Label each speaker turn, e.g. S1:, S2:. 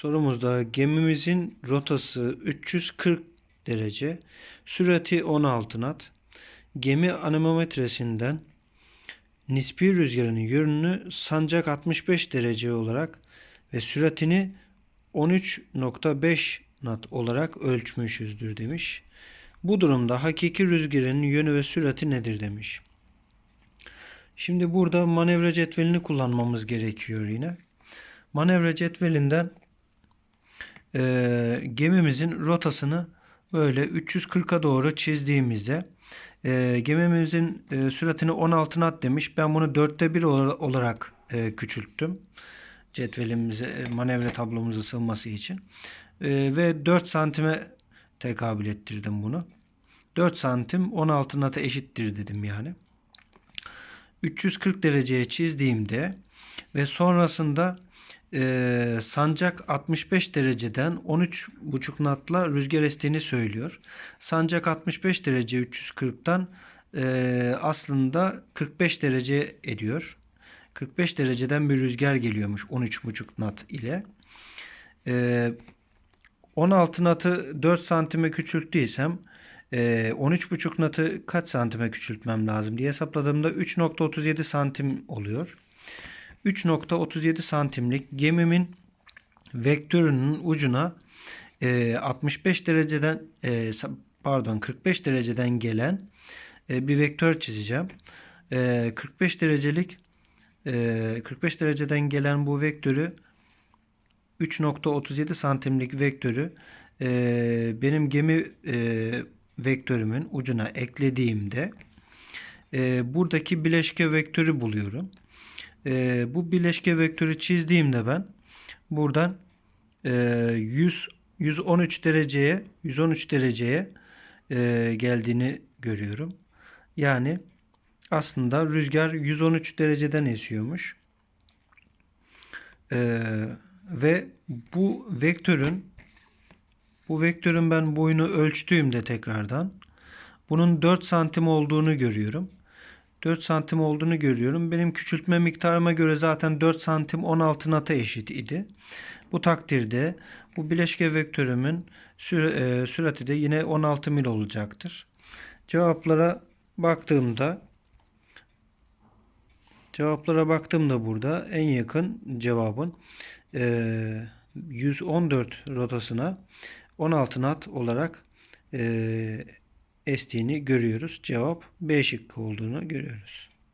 S1: Sorumuzda gemimizin rotası 340 derece, sürati 16 knot. Gemi anemometresinden nispi rüzgarın yönünü sancak 65 derece olarak ve süratini 13.5 knot olarak ölçmüşüzdür demiş. Bu durumda hakiki rüzgarın yönü ve sürati nedir demiş. Şimdi burada manevra cetvelini kullanmamız gerekiyor yine. Manevra cetvelinden e, gemimizin rotasını böyle 340'a doğru çizdiğimizde e, gemimizin e, süratini 16 knot demiş. Ben bunu 4'te 1 olarak e, küçülttüm. Cetvelimize, e, manevra tablomuza sığması için. E, ve 4 santime tekabül ettirdim bunu. 4 santim 16 knot'a eşittir dedim yani. 340 dereceye çizdiğimde ve sonrasında e, sancak 65 dereceden 13,5 knotla rüzgar estiğini söylüyor. Sancak 65 derece 340'tan e, aslında 45 derece ediyor. 45 dereceden bir rüzgar geliyormuş 13,5 knot ile. E, 16 knot'ı 4 santime küçülttüysem e, 13,5 knot'ı kaç santime küçültmem lazım diye hesapladığımda 3.37 santim oluyor. 3.37 santimlik gemimin vektörünün ucuna e, 65 dereceden e, pardon 45 dereceden gelen e, bir vektör çizeceğim. E, 45 derecelik e, 45 dereceden gelen bu vektörü 3.37 santimlik vektörü e, benim gemi e, vektörümün ucuna eklediğimde e, buradaki bileşke vektörü buluyorum e, bu bileşke vektörü çizdiğimde ben buradan e, 100 113 dereceye 113 dereceye e, geldiğini görüyorum. Yani aslında rüzgar 113 dereceden esiyormuş. E, ve bu vektörün bu vektörün ben boyunu ölçtüğümde tekrardan bunun 4 santim olduğunu görüyorum. 4 santim olduğunu görüyorum. Benim küçültme miktarıma göre zaten 4 santim 16 nata eşit idi. Bu takdirde bu bileşke vektörümün süre, e, sürati de yine 16 mil olacaktır. Cevaplara baktığımda cevaplara baktığımda burada en yakın cevabın e, 114 rotasına 16 nat olarak e, estiğini görüyoruz. Cevap B şıkkı olduğunu görüyoruz.